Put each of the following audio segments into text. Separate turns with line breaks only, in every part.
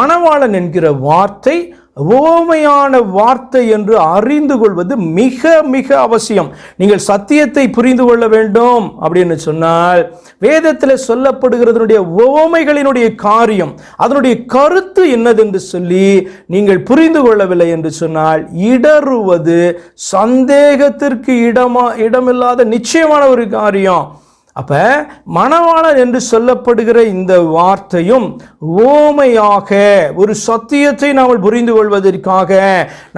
மணவாளன் என்கிற வார்த்தை ஓமையான வார்த்தை என்று அறிந்து கொள்வது மிக மிக அவசியம் நீங்கள் சத்தியத்தை புரிந்து கொள்ள வேண்டும் அப்படின்னு சொன்னால் வேதத்தில் சொல்லப்படுகிறதனுடைய ஓமைகளினுடைய காரியம் அதனுடைய கருத்து என்னது என்று சொல்லி நீங்கள் புரிந்து கொள்ளவில்லை என்று சொன்னால் இடறுவது சந்தேகத்திற்கு இடமா இடமில்லாத நிச்சயமான ஒரு காரியம் அப்போ மணவாளன் என்று சொல்லப்படுகிற இந்த வார்த்தையும் ஓமையாக ஒரு சத்தியத்தை நாம் புரிந்து கொள்வதற்காக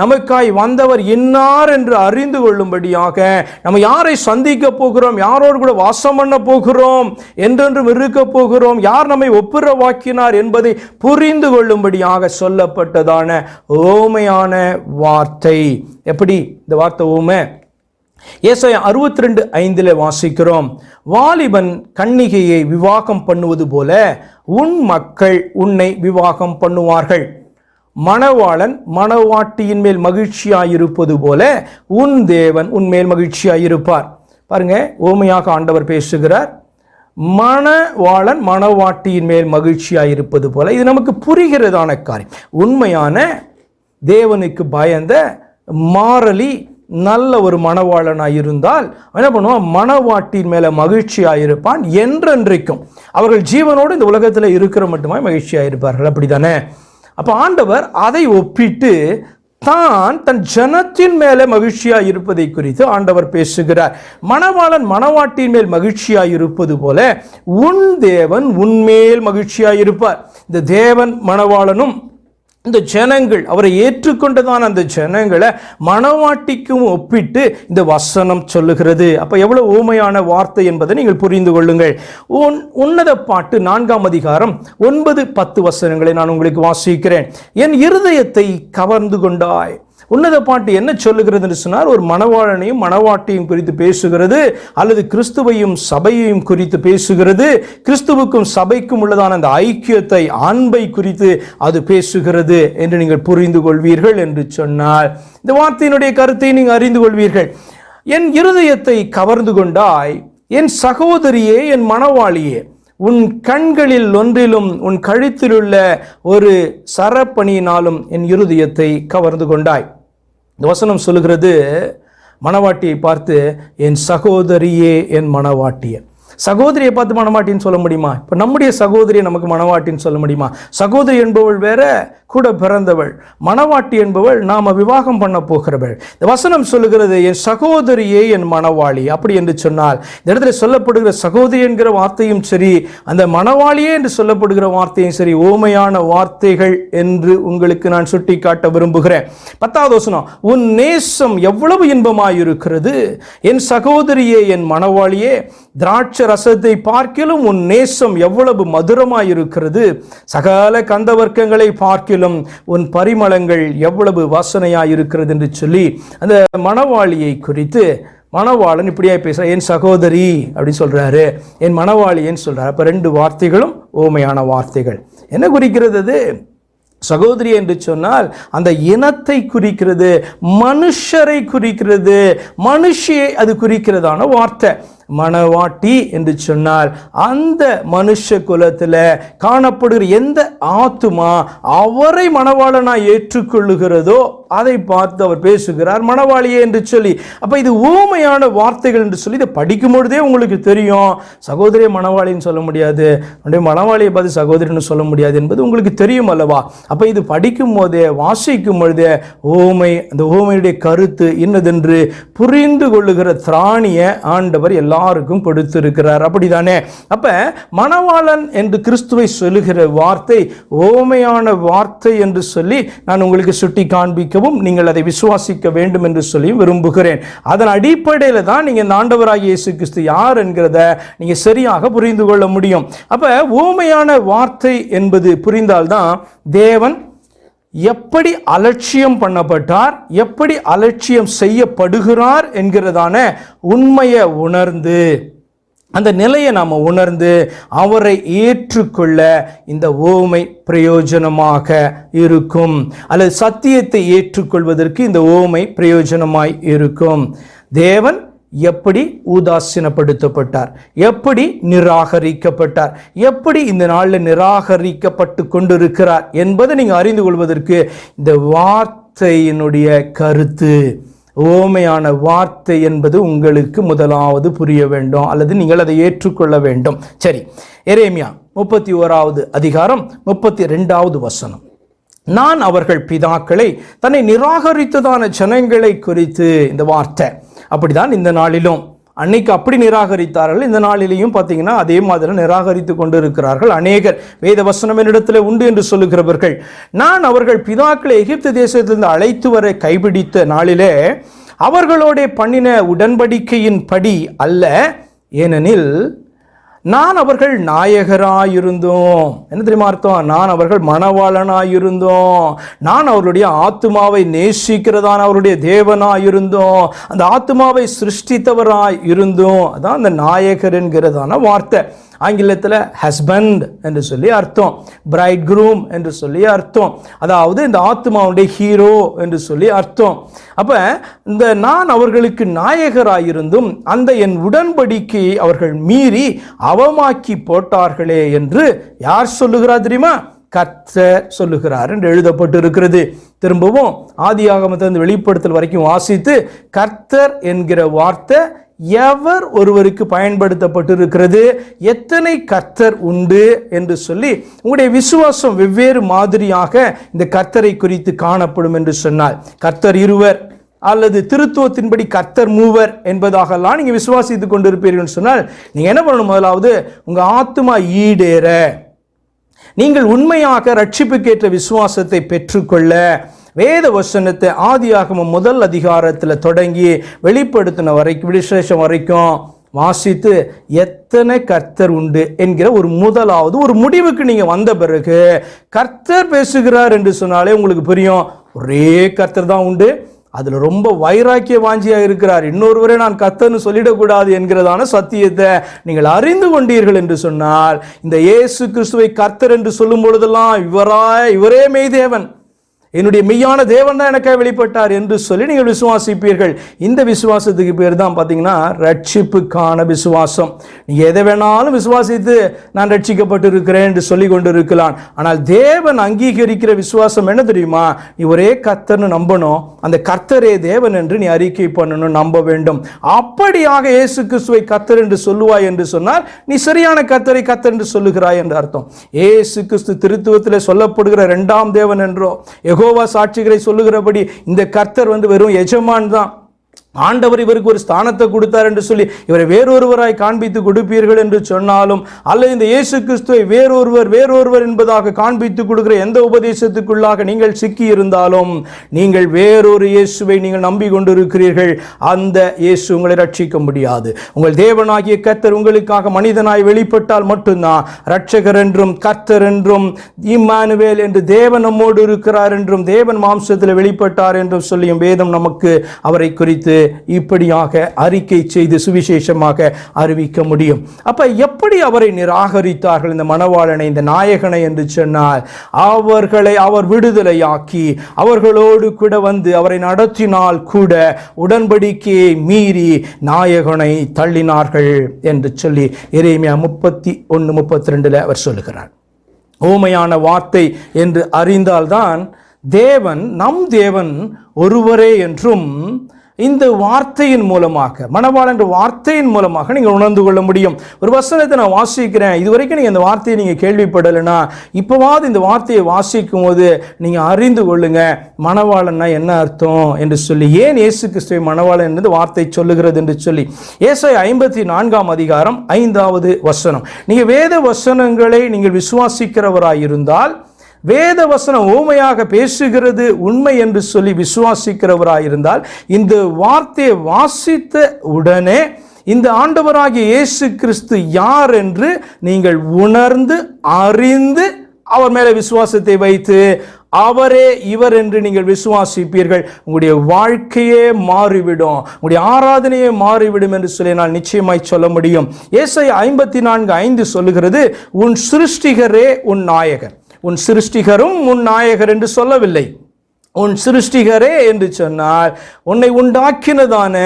நமக்காய் வந்தவர் இன்னார் என்று அறிந்து கொள்ளும்படியாக நம்ம யாரை சந்திக்க போகிறோம் யாரோடு கூட வாசம் பண்ண போகிறோம் என்றென்றும் இருக்க போகிறோம் யார் நம்மை ஒப்புரவாக்கினார் என்பதை புரிந்து கொள்ளும்படியாக சொல்லப்பட்டதான ஓமையான வார்த்தை எப்படி இந்த வார்த்தை ஓமை ஏசாய அறுபத்தி ரெண்டு ஐந்தில் வாசிக்கிறோம் வாலிபன் கண்ணிகையை விவாகம் பண்ணுவது போல உன் மக்கள் உன்னை விவாகம் பண்ணுவார்கள் மணவாளன் மணவாட்டியின் மேல் மகிழ்ச்சியாயிருப்பது போல உன் தேவன் உன்மேல் மகிழ்ச்சியாயிருப்பார் பாருங்க ஓமையாக ஆண்டவர் பேசுகிறார் மணவாளன் மணவாட்டியின் மேல் மகிழ்ச்சியாயிருப்பது போல இது நமக்கு புரிகிறதான காரியம் உண்மையான தேவனுக்கு பயந்த மாறலி நல்ல ஒரு மணவாளனாக இருந்தால் என்ன பண்ணுவான் மணவாட்டின் மேலே மகிழ்ச்சியாக இருப்பான் என்றென்றைக்கும் அவர்கள் ஜீவனோடு இந்த உலகத்தில் இருக்கிற மட்டுமே மகிழ்ச்சியாக இருப்பார்கள் அப்படி தானே அப்போ ஆண்டவர் அதை ஒப்பிட்டு தான் தன் ஜனத்தின் மேலே மகிழ்ச்சியாக இருப்பதை குறித்து ஆண்டவர் பேசுகிறார் மணவாளன் மணவாட்டின் மேல் மகிழ்ச்சியாக இருப்பது போல உன் தேவன் உன்மேல் மகிழ்ச்சியாக இருப்பார் இந்த தேவன் மணவாளனும் இந்த ஜனங்கள் அவரை ஏற்றுக்கொண்டதான அந்த ஜனங்களை மனவாட்டிக்கும் ஒப்பிட்டு இந்த வசனம் சொல்லுகிறது அப்போ எவ்வளோ ஊமையான வார்த்தை என்பதை நீங்கள் புரிந்து கொள்ளுங்கள் உன் உன்னத பாட்டு நான்காம் அதிகாரம் ஒன்பது பத்து வசனங்களை நான் உங்களுக்கு வாசிக்கிறேன் என் இருதயத்தை கவர்ந்து கொண்டாய் உன்னத பாட்டு என்ன சொல்லுகிறது என்று சொன்னால் ஒரு மணவாழனையும் மணவாட்டியும் குறித்து பேசுகிறது அல்லது கிறிஸ்துவையும் சபையையும் குறித்து பேசுகிறது கிறிஸ்துவுக்கும் சபைக்கும் உள்ளதான அந்த ஐக்கியத்தை அன்பை குறித்து அது பேசுகிறது என்று நீங்கள் புரிந்து கொள்வீர்கள் என்று சொன்னால் இந்த வார்த்தையினுடைய கருத்தை நீங்கள் அறிந்து கொள்வீர்கள் என் இருதயத்தை கவர்ந்து கொண்டாய் என் சகோதரியே என் மணவாளியே உன் கண்களில் ஒன்றிலும் உன் கழுத்திலுள்ள ஒரு சரப்பணியினாலும் என் இருதயத்தை கவர்ந்து கொண்டாய் இந்த வசனம் சொல்லுகிறது மனவாட்டியை பார்த்து என் சகோதரியே என் மனவாட்டியன் சகோதரியை பார்த்து மனவாட்டின்னு சொல்ல முடியுமா இப்போ நம்முடைய சகோதரியை நமக்கு மனவாட்டின்னு சொல்ல முடியுமா சகோதரி என்பவள் வேற கூட பிறந்தவள் மனவாட்டி என்பவள் நாம் விவாகம் பண்ண போகிறவள் இந்த வசனம் சொல்லுகிறது என் சகோதரியே என் மனவாளி அப்படி என்று சொன்னால் இந்த இடத்துல சொல்லப்படுகிற சகோதரி என்கிற வார்த்தையும் சரி அந்த மனவாளியே என்று சொல்லப்படுகிற வார்த்தையும் சரி ஓமையான வார்த்தைகள் என்று உங்களுக்கு நான் சுட்டி காட்ட விரும்புகிறேன் பத்தாவது வசனம் உன் நேசம் எவ்வளவு இன்பமாயிருக்கிறது என் சகோதரியே என் மனவாளியே திராட்சர ரசத்தை பார்க்கிலும் உன் நேசம் எவ்வளவு மதுரமாயிருக்கிறது சகல கந்தவர்க்கங்களை பார்க்கிலும் உன் பரிமளங்கள் எவ்வளவு வாசனையாயிருக்கிறது என்று சொல்லி அந்த மணவாளியை குறித்து மணவாளன் இப்படியா பேசுகிறார் என் சகோதரி அப்படின்னு சொல்கிறாரு என் மணவாளின்னு சொல்கிறார் அப்போ ரெண்டு வார்த்தைகளும் ஓமையான வார்த்தைகள் என்ன குறிக்கிறது அது சகோதரி என்று சொன்னால் அந்த இனத்தை குறிக்கிறது மனுஷரை குறிக்கிறது மனுஷியை அது குறிக்கிறதான வார்த்தை மணவாட்டி என்று சொன்னால் அந்த மனுஷ குலத்தில் காணப்படுகிற எந்த ஆத்துமா அவரை மணவாளனாக ஏற்றுக்கொள்ளுகிறதோ அதை பார்த்து அவர் பேசுகிறார் மனவாளியே என்று சொல்லி அப்போ இது ஊமையான வார்த்தைகள் என்று சொல்லி இதை படிக்கும் பொழுதே உங்களுக்கு தெரியும் சகோதரிய மணவாளின்னு சொல்ல முடியாது அப்படியே மணவாளியை பார்த்து சகோதரின்னு சொல்ல முடியாது என்பது உங்களுக்கு தெரியும் அல்லவா அப்போ இது படிக்கும் போதே வாசிக்கும் பொழுதே ஓமை அந்த ஓமையுடைய கருத்து என்னதென்று புரிந்து கொள்ளுகிற திராணிய ஆண்டவர் எல்லாம் எல்லாருக்கும் கொடுத்திருக்கிறார் அப்படிதானே அப்ப மணவாளன் என்று கிறிஸ்துவை சொல்லுகிற வார்த்தை ஓமையான வார்த்தை என்று சொல்லி நான் உங்களுக்கு சுட்டி காண்பிக்கவும் நீங்கள் அதை விசுவாசிக்க வேண்டும் என்று சொல்லி விரும்புகிறேன் அதன் அடிப்படையில் தான் நீங்கள் ஆண்டவராகிய இயேசு கிறிஸ்து யார் என்கிறத நீங்கள் சரியாக புரிந்து கொள்ள முடியும் அப்போ ஓமையான வார்த்தை என்பது புரிந்தால்தான் தேவன் எப்படி அலட்சியம் பண்ணப்பட்டார் எப்படி அலட்சியம் செய்யப்படுகிறார் என்கிறதான உண்மையை உணர்ந்து அந்த நிலையை நாம் உணர்ந்து அவரை ஏற்றுக்கொள்ள இந்த ஓமை பிரயோஜனமாக இருக்கும் அல்லது சத்தியத்தை ஏற்றுக்கொள்வதற்கு இந்த ஓமை பிரயோஜனமாய் இருக்கும் தேவன் எப்படி ஊதாசீனப்படுத்தப்பட்டார் எப்படி நிராகரிக்கப்பட்டார் எப்படி இந்த நாளில் நிராகரிக்கப்பட்டு கொண்டிருக்கிறார் என்பதை நீங்கள் அறிந்து கொள்வதற்கு இந்த வார்த்தையினுடைய கருத்து ஓமையான வார்த்தை என்பது உங்களுக்கு முதலாவது புரிய வேண்டும் அல்லது நீங்கள் அதை ஏற்றுக்கொள்ள வேண்டும் சரி எரேமியா முப்பத்தி ஓராவது அதிகாரம் முப்பத்தி ரெண்டாவது வசனம் நான் அவர்கள் பிதாக்களை தன்னை நிராகரித்ததான ஜனங்களை குறித்து இந்த வார்த்தை அப்படிதான் இந்த நாளிலும் அன்னைக்கு அப்படி நிராகரித்தார்கள் இந்த நாளிலேயும் பார்த்தீங்கன்னா அதே மாதிரி நிராகரித்து கொண்டு இருக்கிறார்கள் அநேகர் வேத வசனம் என்னிடத்தில் உண்டு என்று சொல்லுகிறவர்கள் நான் அவர்கள் பிதாக்களை எகிப்து தேசத்திலிருந்து அழைத்து வர கைபிடித்த நாளிலே அவர்களோட பண்ணின உடன்படிக்கையின் படி அல்ல ஏனெனில் நான் அவர்கள் நாயகராயிருந்தோம் என்ன தெரியுமா அர்த்தம் நான் அவர்கள் மனவாளனாயிருந்தோம் நான் அவர்களுடைய ஆத்மாவை நேசிக்கிறதான அவருடைய தேவனாயிருந்தோம் அந்த ஆத்மாவை சிருஷ்டித்தவராய் இருந்தோம் அதான் அந்த நாயகர் என்கிறதான வார்த்தை ஆங்கிலத்தில் ஹஸ்பண்ட் என்று சொல்லி அர்த்தம் பிரைட் குரூம் என்று சொல்லி அர்த்தம் அதாவது இந்த ஆத்மாவுடைய ஹீரோ என்று சொல்லி அர்த்தம் அப்போ இந்த நான் அவர்களுக்கு நாயகராயிருந்தும் அந்த என் உடன்படிக்கை அவர்கள் மீறி அவமாக்கி போட்டார்களே என்று யார் சொல்லுகிறார் தெரியுமா கர்த்தர் சொல்லுகிறார் என்று எழுதப்பட்டு இருக்கிறது திரும்பவும் ஆதி ஆகமத்தை வெளிப்படுத்தல் வரைக்கும் வாசித்து கர்த்தர் என்கிற வார்த்தை எவர் ஒருவருக்கு பயன்படுத்தப்பட்டிருக்கிறது எத்தனை கர்த்தர் உண்டு என்று சொல்லி உங்களுடைய விசுவாசம் வெவ்வேறு மாதிரியாக இந்த கர்த்தரை குறித்து காணப்படும் என்று சொன்னால் கர்த்தர் இருவர் அல்லது திருத்துவத்தின்படி கர்த்தர் மூவர் என்பதாகலாம் நீங்கள் விசுவாசித்து கொண்டு இருப்பீர்கள் சொன்னால் நீங்கள் என்ன பண்ணணும் முதலாவது உங்கள் ஆத்மா ஈடேற நீங்கள் உண்மையாக ரட்சிப்புக்கேற்ற விசுவாசத்தை பெற்றுக்கொள்ள வேத வசனத்தை ஆதியாகம முதல் அதிகாரத்தில் தொடங்கி வெளிப்படுத்தின வரைக்கும் விசேஷம் வரைக்கும் வாசித்து எத்தனை கர்த்தர் உண்டு என்கிற ஒரு முதலாவது ஒரு முடிவுக்கு நீங்கள் வந்த பிறகு கர்த்தர் பேசுகிறார் என்று சொன்னாலே உங்களுக்கு புரியும் ஒரே கர்த்தர் தான் உண்டு அதில் ரொம்ப வைராக்கிய வாஞ்சியாக இருக்கிறார் இன்னொருவரை நான் கத்தன்னு சொல்லிடக்கூடாது என்கிறதான சத்தியத்தை நீங்கள் அறிந்து கொண்டீர்கள் என்று சொன்னால் இந்த இயேசு கிறிஸ்துவை கர்த்தர் என்று சொல்லும் பொழுதெல்லாம் இவராய் இவரே மெய்தேவன் என்னுடைய மெய்யான தேவன் தான் எனக்காக வெளிப்பட்டார் என்று சொல்லி நீங்கள் விசுவாசிப்பீர்கள் இந்த விசுவாசத்துக்கு பேர் தான் பார்த்தீங்கன்னா ரட்சிப்புக்கான விசுவாசம் நீ எதை வேணாலும் விசுவாசித்து நான் ரட்சிக்கப்பட்டு இருக்கிறேன் என்று சொல்லி கொண்டு இருக்கலாம் ஆனால் தேவன் அங்கீகரிக்கிற விசுவாசம் என்ன தெரியுமா நீ ஒரே கர்த்தர்னு நம்பணும் அந்த கர்த்தரே தேவன் என்று நீ அறிக்கை பண்ணணும் நம்ப வேண்டும் அப்படியாக இயேசு கிறிஸ்துவை கர்த்தர் என்று சொல்லுவாய் என்று சொன்னால் நீ சரியான கர்த்தரை கர்த்தர் என்று சொல்லுகிறாய் என்று அர்த்தம் ஏசு கிறிஸ்து திருத்துவத்தில் சொல்லப்படுகிற ரெண்டாம் தேவன் என்றோ எகோ யகோவா சாட்சிகளை சொல்லுகிறபடி இந்த கர்த்தர் வந்து வெறும் எஜமான் தான் ஆண்டவர் இவருக்கு ஒரு ஸ்தானத்தை கொடுத்தார் என்று சொல்லி இவரை வேறொருவராய் காண்பித்து கொடுப்பீர்கள் என்று சொன்னாலும் அல்லது இந்த இயேசு கிறிஸ்துவை வேறொருவர் வேறொருவர் என்பதாக காண்பித்து கொடுக்கிற எந்த உபதேசத்துக்குள்ளாக நீங்கள் சிக்கி இருந்தாலும் நீங்கள் வேறொரு இயேசுவை நீங்கள் கொண்டிருக்கிறீர்கள் அந்த இயேசு உங்களை ரட்சிக்க முடியாது உங்கள் தேவனாகிய கர்த்தர் உங்களுக்காக மனிதனாய் வெளிப்பட்டால் மட்டும்தான் ரட்சகர் என்றும் கர்த்தர் என்றும் இம்மானுவேல் என்று தேவன் நம்மோடு இருக்கிறார் என்றும் தேவன் மாம்சத்தில் வெளிப்பட்டார் என்றும் சொல்லியும் வேதம் நமக்கு அவரை குறித்து இப்படியாக அறிக்கை செய்து சுவிசேஷமாக அறிவிக்க முடியும் அப்ப எப்படி அவரை நிராகரித்தார்கள் இந்த மணவாளனை இந்த நாயகனை என்று சொன்னால் அவர்களை அவர் விடுதலையாக்கி அவர்களோடு கூட வந்து அவரை நடத்தினால் கூட உடன்படிக்கையை மீறி நாயகனை தள்ளினார்கள் என்று சொல்லி இறைமையா முப்பத்தி ஒன்று முப்பத்தி ரெண்டில் அவர் சொல்லுகிறார் ஓமையான வார்த்தை என்று அறிந்தால்தான் தேவன் நம் தேவன் ஒருவரே என்றும் இந்த வார்த்தையின் மூலமாக மணவாளன்ற வார்த்தையின் மூலமாக நீங்கள் உணர்ந்து கொள்ள முடியும் ஒரு வசனத்தை நான் வாசிக்கிறேன் இது வரைக்கும் நீங்கள் இந்த வார்த்தையை நீங்கள் கேள்விப்படலைன்னா இப்போவாவது இந்த வார்த்தையை வாசிக்கும் போது நீங்கள் அறிந்து கொள்ளுங்க மணவாளன்னா என்ன அர்த்தம் என்று சொல்லி ஏன் இயேசு கிறிஸ்துவை மணவாளன் என்று வார்த்தை சொல்லுகிறது என்று சொல்லி ஏசை ஐம்பத்தி நான்காம் அதிகாரம் ஐந்தாவது வசனம் நீங்கள் வேத வசனங்களை நீங்கள் விசுவாசிக்கிறவராயிருந்தால் இருந்தால் வேத வசனம் ஓமையாக பேசுகிறது உண்மை என்று சொல்லி விசுவாசிக்கிறவராயிருந்தால் இந்த வார்த்தையை வாசித்த உடனே இந்த ஆண்டவராகிய இயேசு கிறிஸ்து யார் என்று நீங்கள் உணர்ந்து அறிந்து அவர் மேலே விசுவாசத்தை வைத்து அவரே இவர் என்று நீங்கள் விசுவாசிப்பீர்கள் உங்களுடைய வாழ்க்கையே மாறிவிடும் உங்களுடைய ஆராதனையே மாறிவிடும் என்று சொல்லி நான் நிச்சயமாய் சொல்ல முடியும் ஏசை ஐம்பத்தி நான்கு ஐந்து சொல்லுகிறது உன் சிருஷ்டிகரே உன் நாயகர் உன் சிருஷ்டிகரும் உன் நாயகர் என்று சொல்லவில்லை உன் சிருஷ்டிகரே என்று சொன்னால் உன்னை உண்டாக்கினதான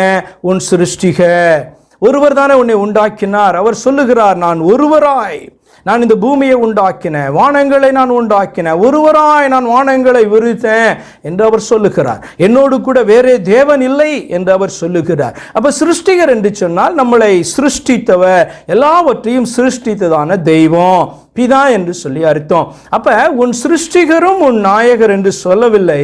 உன் சிருஷ்டிகர் ஒருவர் தானே உன்னை உண்டாக்கினார் அவர் சொல்லுகிறார் நான் ஒருவராய் நான் இந்த பூமியை உண்டாக்கினேன் வானங்களை நான் உண்டாக்கினேன் ஒருவராய் நான் வானங்களை விரித்தேன் என்று அவர் சொல்லுகிறார் என்னோடு கூட வேறே தேவன் இல்லை என்று அவர் சொல்லுகிறார் அப்போ சிருஷ்டிகர் என்று சொன்னால் நம்மளை சிருஷ்டித்தவர் எல்லாவற்றையும் சிருஷ்டித்ததான தெய்வம் பிதா என்று சொல்லி அர்த்தம் அப்ப உன் சிருஷ்டிகரும் உன் நாயகர் என்று சொல்லவில்லை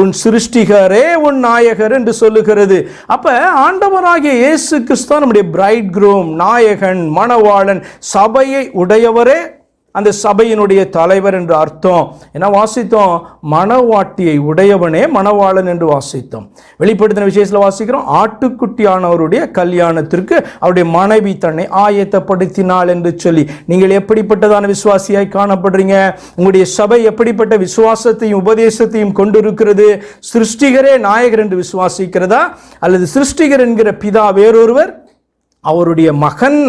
உன் சிருஷ்டிகரே உன் நாயகர் என்று சொல்லுகிறது அப்ப ஆண்டவராகிய இயேசு கிறிஸ்துவ நம்முடைய பிரைட் குரூம் நாயகன் மணவாளன் சபையை உடையவரே அந்த சபையினுடைய தலைவர் என்று அர்த்தம் ஏன்னா வாசித்தோம் மனவாட்டியை உடையவனே மணவாளன் என்று வாசித்தோம் வெளிப்படுத்தின விஷயத்தில் வாசிக்கிறோம் ஆட்டுக்குட்டியானவருடைய கல்யாணத்திற்கு அவருடைய மனைவி தன்னை ஆயத்தப்படுத்தினாள் என்று சொல்லி நீங்கள் எப்படிப்பட்டதான விசுவாசியாய் காணப்படுறீங்க உங்களுடைய சபை எப்படிப்பட்ட விசுவாசத்தையும் உபதேசத்தையும் கொண்டிருக்கிறது சிருஷ்டிகரே நாயகர் என்று விசுவாசிக்கிறதா அல்லது சிருஷ்டிகர் என்கிற பிதா வேறொருவர் அவருடைய மகன்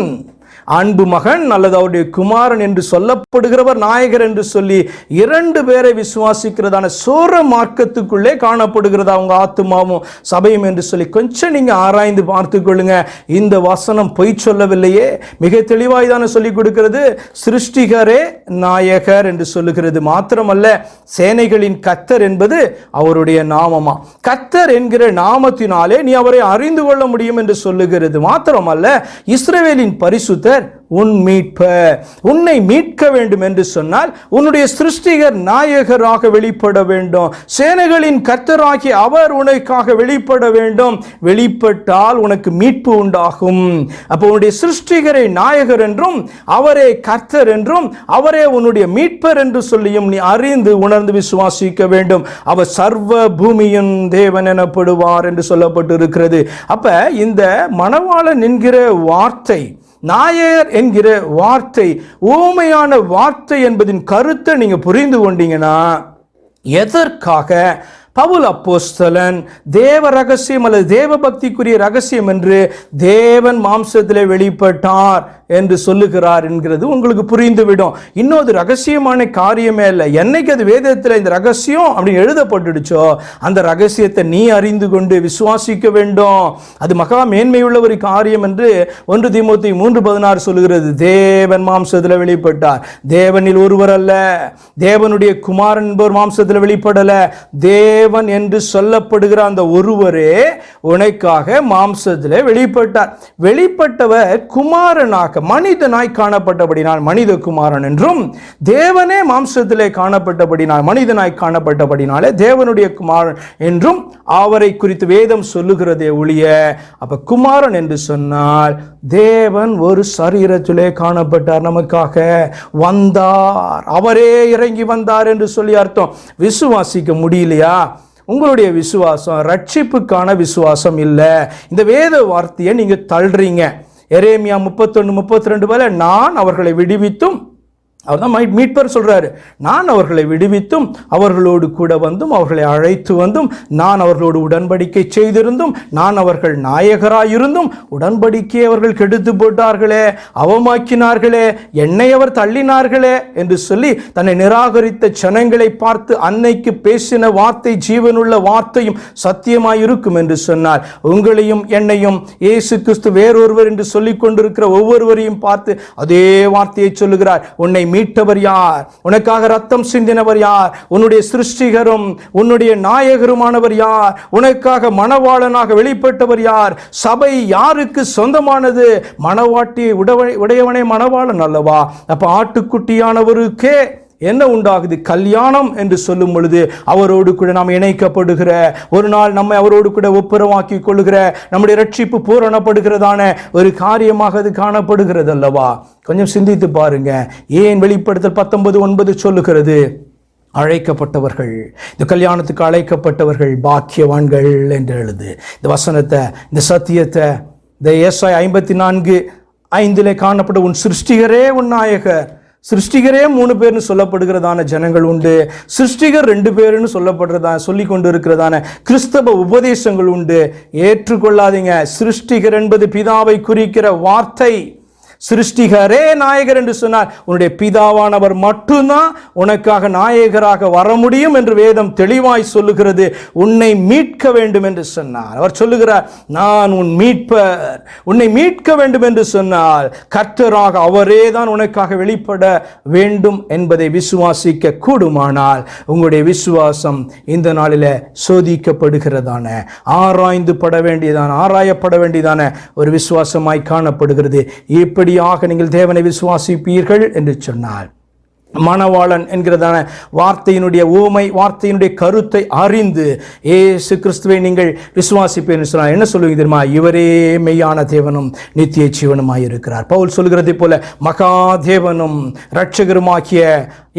அன்பு மகன் அல்லது அவருடைய குமாரன் என்று சொல்லப்படுகிறவர் நாயகர் என்று சொல்லி இரண்டு பேரை விசுவாசிக்கிறதான சோர மார்க்கத்துக்குள்ளே காணப்படுகிறதா அவங்க ஆத்துமாவும் சபையும் என்று சொல்லி கொஞ்சம் நீங்கள் ஆராய்ந்து பார்த்து கொள்ளுங்க இந்த வசனம் பொய் சொல்லவில்லையே மிக தெளிவாய் தானே சொல்லிக் கொடுக்கிறது சிருஷ்டிகரே நாயகர் என்று சொல்லுகிறது மாத்திரமல்ல சேனைகளின் கத்தர் என்பது அவருடைய நாமமா கத்தர் என்கிற நாமத்தினாலே நீ அவரை அறிந்து கொள்ள முடியும் என்று சொல்லுகிறது மாத்திரமல்ல இஸ்ரேவேலின் பரிசுத்தர் உன் மீட்பர் உன்னை மீட்க வேண்டும் என்று சொன்னால் உன்னுடைய சிருஷ்டிகர் நாயகராக வெளிப்பட வேண்டும் சேனைகளின் கர்த்தராகி அவர் உனக்காக வெளிப்பட வேண்டும் வெளிப்பட்டால் உனக்கு மீட்பு உண்டாகும் அப்போ உன்னுடைய சிருஷ்டிகரை நாயகர் என்றும் அவரே கர்த்தர் என்றும் அவரே உன்னுடைய மீட்பர் என்று சொல்லியும் நீ அறிந்து உணர்ந்து விசுவாசிக்க வேண்டும் அவர் சர்வ பூமியின் தேவன் எனப்படுவார் என்று சொல்லப்பட்டிருக்கிறது அப்ப இந்த மணவாளன் என்கிற வார்த்தை நாயர் என்கிற வார்த்தை ஊமையான வார்த்தை என்பதின் கருத்தை நீங்கள் புரிந்து கொண்டீங்கன்னா எதற்காக பவுல் அப்போஸ்தலன் தேவ ரகசியம் அல்லது தேவ பக்திக்குரிய ரகசியம் என்று தேவன் மாம்சத்தில் வெளிப்பட்டார் என்று சொல்லுகிறார் என்கிறது உங்களுக்கு புரிந்துவிடும் இன்னொரு ரகசியமான காரியமே இல்லை என்னைக்கு அது வேதத்தில் இந்த ரகசியம் அப்படின்னு எழுதப்பட்டுடுச்சோ அந்த ரகசியத்தை நீ அறிந்து கொண்டு விசுவாசிக்க வேண்டும் அது மகா மேன்மையுள்ள ஒரு காரியம் என்று ஒன்று திமுத்தி மூன்று பதினாறு சொல்லுகிறது தேவன் மாம்சத்தில் வெளிப்பட்டார் தேவனில் ஒருவர் அல்ல தேவனுடைய குமாரன் என்பவர் மாம்சத்தில் வெளிப்படல தேவன் என்று சொல்லப்படுகிற அந்த ஒருவரே உனக்காக மாம்சத்தில் வெளிப்பட்டார் வெளிப்பட்டவர் குமாரனாக மனிதனாய் காணப்பட்டபடினால் மனித குமாரன் என்றும் தேவனே மாம்சத்திலே காணப்பட்டபடினால் மனிதனாய் காணப்பட்டபடினாலே தேவனுடைய குமாரன் என்றும் அவரை குறித்து வேதம் சொல்லுகிறதே ஒழிய அப்ப குமாரன் என்று சொன்னால் தேவன் ஒரு சரீரத்திலே காணப்பட்டார் நமக்காக வந்தார் அவரே இறங்கி வந்தார் என்று சொல்லி அர்த்தம் விசுவாசிக்க முடியலையா உங்களுடைய விசுவாசம் ரட்சிப்புக்கான விசுவாசம் இல்லை இந்த வேத வார்த்தையை நீங்கள் தள்ளுறீங்க எரேமியா முப்பத்தொன்று முப்பத்தி ரெண்டு போல நான் அவர்களை விடுவித்தும் அவர் தான் மீட்பர் சொல்கிறாரு நான் அவர்களை விடுவித்தும் அவர்களோடு கூட வந்தும் அவர்களை அழைத்து வந்தும் நான் அவர்களோடு உடன்படிக்கை செய்திருந்தும் நான் அவர்கள் நாயகராயிருந்தும் உடன்படிக்கையை அவர்கள் கெடுத்து போட்டார்களே அவமாக்கினார்களே என்னை அவர் தள்ளினார்களே என்று சொல்லி தன்னை நிராகரித்த ஜனங்களை பார்த்து அன்னைக்கு பேசின வார்த்தை ஜீவனுள்ள வார்த்தையும் சத்தியமாயிருக்கும் என்று சொன்னார் உங்களையும் என்னையும் இயேசு கிறிஸ்து வேறொருவர் என்று சொல்லி கொண்டிருக்கிற ஒவ்வொருவரையும் பார்த்து அதே வார்த்தையை சொல்லுகிறார் உன்னை மீட்டவர் யார் உனக்காக ரத்தம் சிந்தினவர் யார் உன்னுடைய சிருஷ்டிகரும் உன்னுடைய நாயகருமானவர் யார் உனக்காக மணவாளனாக வெளிப்பட்டவர் யார் சபை யாருக்கு சொந்தமானது மனவாட்டி உடவ உடையவனே மணவாளன் அல்லவா அப்போ ஆட்டுக்குட்டியானவருக்கே என்ன உண்டாகுது கல்யாணம் என்று சொல்லும் பொழுது அவரோடு கூட நாம் இணைக்கப்படுகிற ஒரு நாள் நம்மை அவரோடு கூட ஒப்புரமாக்கி கொள்கிற நம்முடைய ரட்சிப்பு பூரணப்படுகிறதான ஒரு காரியமாக அது காணப்படுகிறது அல்லவா கொஞ்சம் சிந்தித்து பாருங்க ஏன் வெளிப்படுத்தல் பத்தொன்பது ஒன்பது சொல்லுகிறது அழைக்கப்பட்டவர்கள் இந்த கல்யாணத்துக்கு அழைக்கப்பட்டவர்கள் பாக்கியவான்கள் என்று எழுது இந்த வசனத்தை இந்த சத்தியத்தை இந்த எஸ்ஐ ஐம்பத்தி நான்கு ஐந்தில் காணப்பட்ட உன் சிருஷ்டிகரே உன் நாயகர் சிருஷ்டிகரே மூணு பேர்னு சொல்லப்படுகிறதான ஜனங்கள் உண்டு சிருஷ்டிகர் ரெண்டு பேருன்னு சொல்லப்படுறதா சொல்லி கொண்டு இருக்கிறதான கிறிஸ்தவ உபதேசங்கள் உண்டு ஏற்றுக்கொள்ளாதீங்க சிருஷ்டிகர் என்பது பிதாவை குறிக்கிற வார்த்தை சிருஷ்டிகரே நாயகர் என்று சொன்னார் உன்னுடைய பிதாவானவர் மட்டும்தான் உனக்காக நாயகராக வர முடியும் என்று வேதம் தெளிவாய் சொல்லுகிறது உன்னை மீட்க வேண்டும் என்று சொன்னார் அவர் சொல்லுகிறார் நான் உன் மீட்பர் உன்னை மீட்க வேண்டும் என்று சொன்னால் கர்த்தராக அவரே தான் உனக்காக வெளிப்பட வேண்டும் என்பதை விசுவாசிக்க கூடுமானால் உங்களுடைய விசுவாசம் இந்த நாளில் சோதிக்கப்படுகிறதான ஆராய்ந்து பட வேண்டியதான ஆராயப்பட வேண்டியதான ஒரு விசுவாசமாய் காணப்படுகிறது இப்படி வழியாக நீங்கள் தேவனை விசுவாசிப்பீர்கள் என்று சொன்னார் மணவாளன் என்கிறதான வார்த்தையினுடைய ஊமை வார்த்தையினுடைய கருத்தை அறிந்து ஏசு கிறிஸ்துவை நீங்கள் விசுவாசிப்பேன்னு சொன்னால் என்ன சொல்லுவீங்க தெரியுமா இவரே மெய்யான தேவனும் நித்திய ஜீவனுமாய் இருக்கிறார் பவுல் சொல்கிறதை போல மகாதேவனும் இரட்சகருமாகிய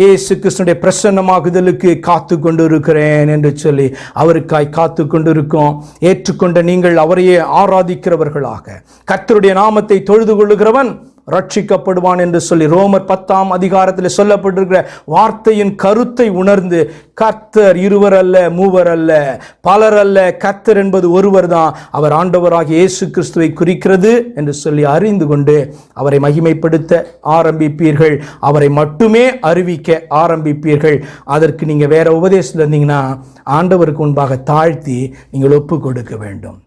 இயேசு கிருஷ்ணனுடைய பிரசன்னமாகுதலுக்கு காத்து கொண்டிருக்கிறேன் என்று சொல்லி அவருக்காய் காத்து கொண்டிருக்கோம் ஏற்றுக்கொண்ட நீங்கள் அவரையே ஆராதிக்கிறவர்களாக கத்தருடைய நாமத்தை தொழுது கொள்ளுகிறவன் ரட்சிக்கப்படுவான் என்று சொல்லி ரோமர் பத்தாம் அதிகாரத்தில் சொல்லப்பட்டிருக்கிற வார்த்தையின் கருத்தை உணர்ந்து கர்த்தர் இருவர் அல்ல மூவர் அல்ல பலர் அல்ல கர்த்தர் என்பது ஒருவர் தான் அவர் ஆண்டவராக இயேசு கிறிஸ்துவை குறிக்கிறது என்று சொல்லி அறிந்து கொண்டு அவரை மகிமைப்படுத்த ஆரம்பிப்பீர்கள் அவரை மட்டுமே அறிவி ஜெபிக்க ஆரம்பிப்பீர்கள் அதற்கு நீங்கள் வேறு உபதேசத்தில் இருந்தீங்கன்னா ஆண்டவருக்கு முன்பாக தாழ்த்தி நீங்கள் ஒப்பு கொடுக்க வேண்டும்